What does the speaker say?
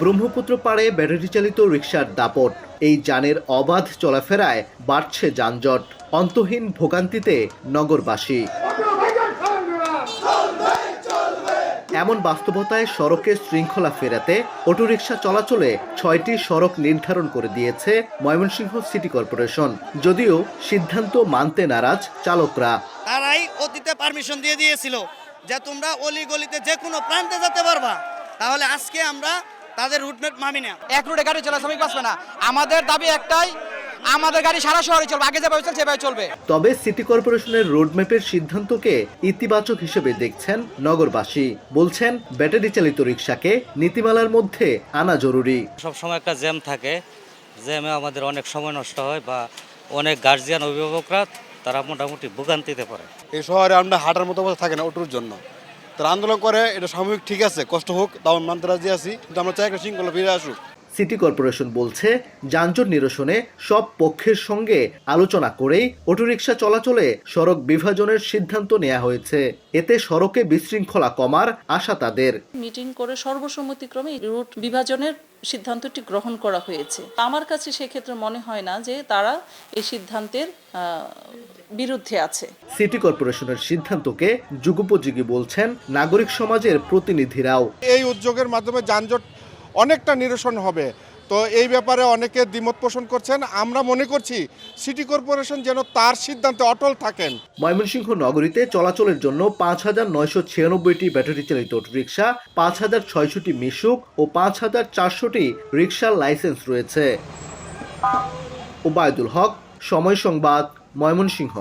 ব্রহ্মপুত্র পাড়ে ব্যাটারি চালিত রিকশার দাপট। এই যানের অবাধ চলাফেরায় বাড়ছে যানজট। অন্তহীন ভোগান্তিতে নগরবাসী। এমন বাস্তবতায় সড়কে শৃঙ্খলা ফেরাতে অটোরিকশা চলাচলে ছয়টি সড়ক নির্ধারণ করে দিয়েছে ময়মনসিংহ সিটি কর্পোরেশন। যদিও সিদ্ধান্ত মানতে নারাজ চালকরা। তারাই অতীতে পারমিশন দিয়ে দিয়েছিল যে তোমরা অলি গলিতে যে কোনো প্রান্তে যেতে পারবা। তাহলে আজকে আমরা তাদের রুটমেট মানি না। এক রুটে গাড়ি চলে শ্রমিক বাঁচবে না। আমাদের দাবি একটাই আমাদের গাড়ি সারা শহরে চলবে আগে যেভাবে চলছে সেভাবে চলবে। তবে সিটি কর্পোরেশনের রোডম্যাপের সিদ্ধান্তকে ইতিবাচক হিসেবে দেখছেন নগরবাসী। বলছেন ব্যাটারি চালিত রিকশাকে নীতিমালার মধ্যে আনা জরুরি। সব সময় একটা জ্যাম থাকে। জ্যামে আমাদের অনেক সময় নষ্ট হয় বা অনেক গার্জিয়ান অভিভাবকরা তারা মোটামুটি ভোগান্তিতে পড়ে। এই শহরে আমরা হাঁটার মতো থাকে না অটোর জন্য। তারা আন্দোলন করে, এটা সাময়িক ঠিক আছে, কষ্ট হোক, তাও মানতে রাজি আছি। কিন্তু আমরা চাই একটা শৃঙ্খলা ফিরে আসুক। সিটি কর্পোরেশন বলছে যানজট নিরসনে সব পক্ষের সঙ্গে আলোচনা করেই অটোরিকশা চলাচলে সড়ক বিভাজনের সিদ্ধান্ত নেওয়া হয়েছে। এতে সড়কে বিশৃঙ্খলা কমার আশা তাদের। মিটিং করে সর্বসম্মতিক্রমে রুট বিভাজনের সিদ্ধান্তটি গ্রহণ করা হয়েছে। আমার কাছে সেক্ষেত্রে মনে হয় না যে তারা এই সিদ্ধান্তের বিরুদ্ধে আছে। সিটি কর্পোরেশনের সিদ্ধান্তকে যুগোপযোগী বলছেন নাগরিক সমাজের প্রতিনিধিরাও। এই উদ্যোগের মাধ্যমে যানজট অনেকটা নিরসন হবে। তো এই ব্যাপারে অনেকে দ্বিমত পোষণ করছেন। আমরা মনে করছি সিটি কর্পোরেশন যেন তার সিদ্ধান্তে অটল থাকেন। ময়মনসিংহ নগরীতে চলাচলের জন্য পাঁচ হাজার নয়শো ছিয়ানব্বইটি ব্যাটারি চালিত রিক্সা পাঁচ হাজার ছয়শটি মিশুক ও পাঁচ হাজার চারশোটি রিক্সার লাইসেন্স রয়েছে। ওবায়দুল হক, সময় সংবাদ, ময়মনসিংহ।